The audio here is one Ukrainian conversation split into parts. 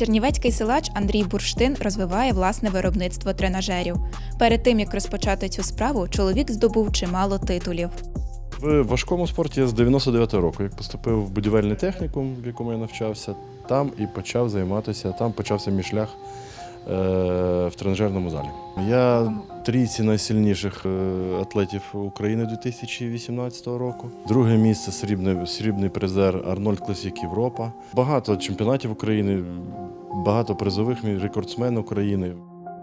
Чернівецький силач Андрій Бурштин розвиває власне виробництво тренажерів. Перед тим як розпочати цю справу, чоловік здобув чимало титулів. В важкому спорті я з 99-го року, як поступив в будівельний технікум, в якому я навчався, там і почав займатися, там почався мій шлях е, в тренажерному залі. Я трійці найсильніших е, атлетів України 2018 року. Друге місце срібний, срібний призер Арнольд Класік Європа. Багато чемпіонатів України, багато призових рекордсмен України.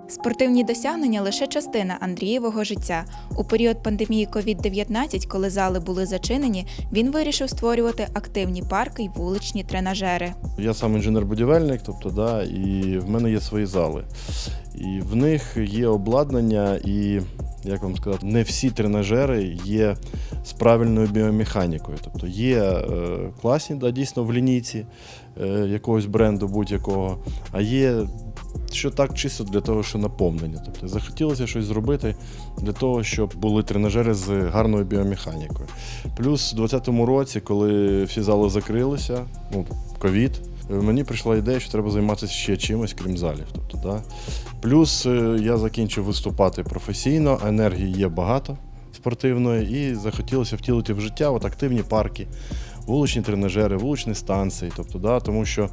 Спортивні досягнення лише частина Андрієвого життя. У період пандемії COVID-19, коли зали були зачинені, він вирішив створювати активні парки й вуличні тренажери. Я сам інженер-будівельник, тобто, да, і в мене є свої зали. І в них є обладнання, і, як вам сказати, не всі тренажери є з правильною біомеханікою. Тобто є е, класні, да, дійсно, в лінійці е, якогось бренду будь-якого, а є. Що так чисто для того, що наповнення. Тобто захотілося щось зробити для того, щоб були тренажери з гарною біомеханікою. Плюс у 2020 році, коли всі зали закрилися, ну, ковід, мені прийшла ідея, що треба займатися ще чимось, крім залів. Тобто, да. Плюс е, я закінчив виступати професійно, енергії є багато спортивної, і захотілося втілити в життя от активні парки, вуличні тренажери, вуличні станції. Тобто, да, тому що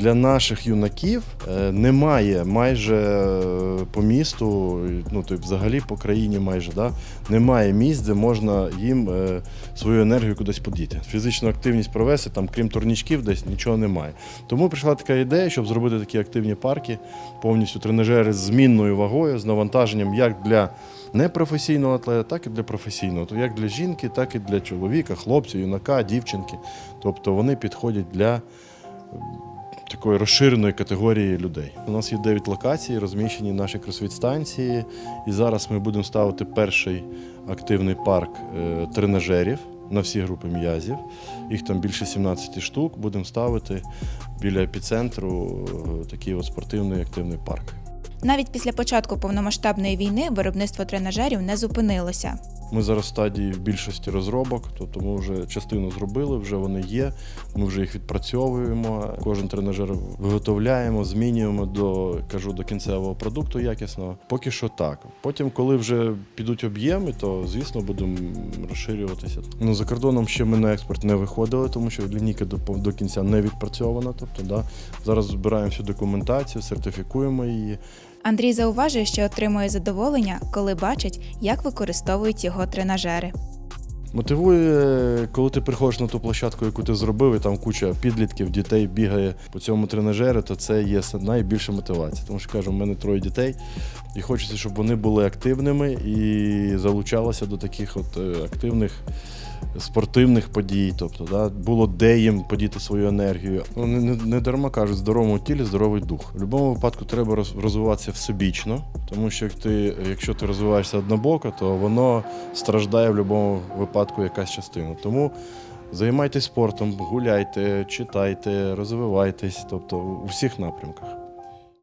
для наших юнаків е, немає майже е, по місту, ну то й взагалі по країні майже да, немає місць, де можна їм е, свою енергію кудись подіти. Фізичну активність провести, там, крім турнічків, десь нічого немає. Тому прийшла така ідея, щоб зробити такі активні парки, повністю тренажери з змінною вагою, з навантаженням як для непрофесійного атлета, так і для професійного. То як для жінки, так і для чоловіка, хлопця, юнака, дівчинки. Тобто вони підходять для такої розширеної категорії людей. У нас є 9 локацій, розміщені наші кросфіт-станції. І зараз ми будемо ставити перший активний парк е, тренажерів на всі групи м'язів. Їх там більше 17 штук. Будемо ставити біля епіцентру е, такий от спортивний активний парк. Навіть після початку повномасштабної війни виробництво тренажерів не зупинилося. Ми зараз в стадії в більшості розробок, тобто ми вже частину зробили, вже вони є. Ми вже їх відпрацьовуємо. Кожен тренажер виготовляємо, змінюємо до кажу до кінцевого продукту якісного. Поки що так. Потім, коли вже підуть об'єми, то звісно будемо розширюватися. Ну за кордоном ще ми на експорт не виходили, тому що лінійка до, до кінця не відпрацьована. Тобто, да, зараз збираємо всю документацію, сертифікуємо її. Андрій зауважує, що отримує задоволення, коли бачить, як використовують його тренажери. Мотивує, коли ти приходиш на ту площадку, яку ти зробив, і там куча підлітків, дітей бігає по цьому тренажері, то це є найбільша мотивація. Тому що кажу, в мене троє дітей, і хочеться, щоб вони були активними і залучалися до таких от е, активних спортивних подій. Тобто, да, було де їм подіти свою енергію. Ну, не, не, дарма кажуть, здоровому тілі здоровий дух. В будь-якому випадку треба роз- розвиватися всебічно, тому що ти, якщо ти розвиваєшся однобоко, то воно страждає в будь-якому випадку якась частина. Тому займайтесь спортом, гуляйте, читайте, розвивайтесь, тобто у всіх напрямках.